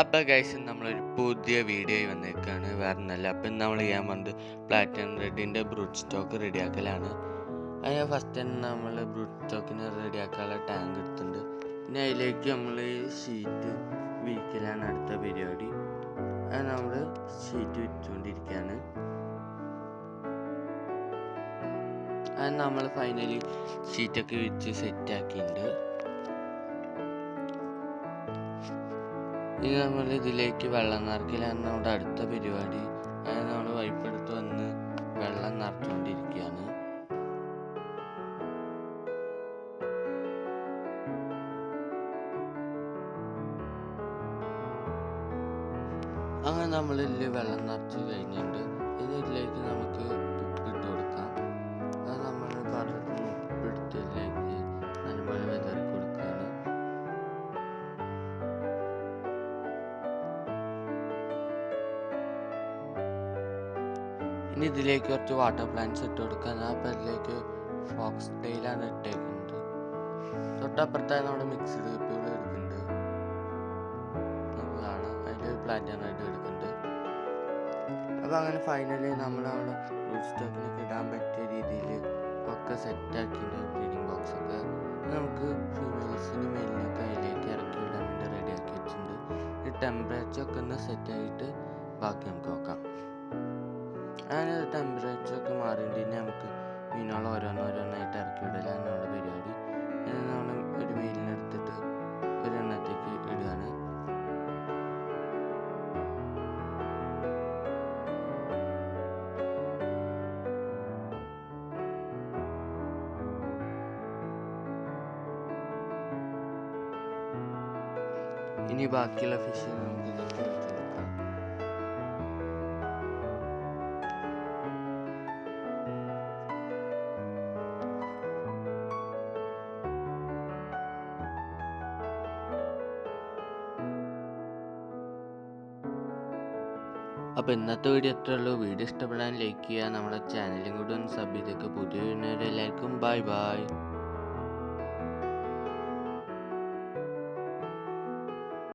അപ്പോൾ ഗൈസ് നമ്മളൊരു പുതിയ വീഡിയോ വന്നേക്കാണ്. വേറെ ഒന്നല്ല അപ്പം നമ്മൾ ചെയ്യാൻ പോകുന്നത് പ്ലാറ്റിനം റെഡിന്റെ ബ്രൂട്ട് സ്റ്റോക്ക് റെഡിയാക്കലാണ് അതിന് ഫസ്റ്റ് തന്നെ നമ്മൾ ബ്രൂട്ട് സ്റ്റോക്കിന് റെഡിയാക്കാനുള്ള ടാങ്ക് എടുത്തിട്ടുണ്ട്. പിന്നെ അതിലേക്ക് നമ്മൾ ഷീറ്റ് വിരിക്കലാണ് അടുത്ത പരിപാടി. അത് നമ്മൾ ഷീറ്റ് വിരിച്ചുകൊണ്ടിരിക്കുകയാണ് അത് നമ്മൾ ഫൈനലി ഷീറ്റൊക്കെ വിരിച്ച് സെറ്റാക്കിയിട്ടുണ്ട് ഇനി നമ്മൾ ഇതിലേക്ക് വെള്ളം നിറക്കലാണ് നമ്മുടെ അടുത്ത പരിപാടി. അതായത് നമ്മൾ പൈപ്പെടുത്ത് വന്ന് വെള്ളം നിറച്ചുകൊണ്ടിരിക്കുകയാണ് അങ്ങനെ നമ്മൾ വെള്ളം നിറച്ച് കഴിഞ്ഞിട്ട് ഇതിലേക്ക് നമുക്ക് ഉപ്പിട്ട് ഇനി ഇതിലേക്ക് കുറച്ച് വാട്ടർ പ്ലാന്റ്സ് ഇട്ട് കൊടുക്കാൻ അപ്പം ഇതിലേക്ക് ഫോക്സ് ടെയിലാണ് ഇട്ടേക്കുന്നത്. തൊട്ടപ്പുറത്തായി നമ്മുടെ മിക്സ്ഡ് കപ്പികൾ എടുക്കുന്നുണ്ട് നമ്മളാണ് പ്ലാന്റ് ആയിട്ട് എടുക്കുന്നുണ്ട് അപ്പോൾ അങ്ങനെ ഫൈനലി നമ്മൾ അവിടെ ഫ്രൂട്ട് സ്റ്റോക്കിനൊക്കെ ഇടാൻ പറ്റിയ രീതിയിൽ ഒക്കെ സെറ്റാക്കിയിട്ടുണ്ട് ബ്രീഡിംഗ് ബോക്സ് ഒക്കെ നമുക്ക് ഫീമെയിൽസിന് മെയിലിനൊക്കെ അതിലേക്ക് ഇറക്കി വിടാൻ വേണ്ടി റെഡിയാക്കി വെച്ചിട്ടുണ്ട്. ഈ ടെമ്പറേച്ചർ ഒക്കെ ഒന്ന് സെറ്റായിട്ട് ബാക്കി നമുക്ക് നോക്കാം. അങ്ങനെ ടെമ്പറേച്ചർ ഒക്കെ മാറിയിട്ട് നമുക്ക് മീനുകൾ ഓരോന്നോരോന്നായിട്ട് ഇറക്കി വിടലാണ് നമ്മുടെ പരിപാടി. നമ്മൾ ഒരു മീനിനെടുത്തിട്ട് ഒരെണ്ണത്തേക്ക് ഇടുകയാണ്. ഇനി ബാക്കിയുള്ള ഫിഷ് നമുക്ക് അപ്പോൾ ഇന്നത്തെ വീഡിയോ എത്ര ഉള്ളൂ. വീഡിയോ ഇഷ്ടപ്പെടാൻ ലൈക്ക് ചെയ്യുക. നമ്മുടെ ചാനലും കൂടെ ഒന്ന് സബ് ചെയ്തേക്ക്. പുതിയ വീഡിയോ എല്ലാവർക്കും ബൈ ബൈ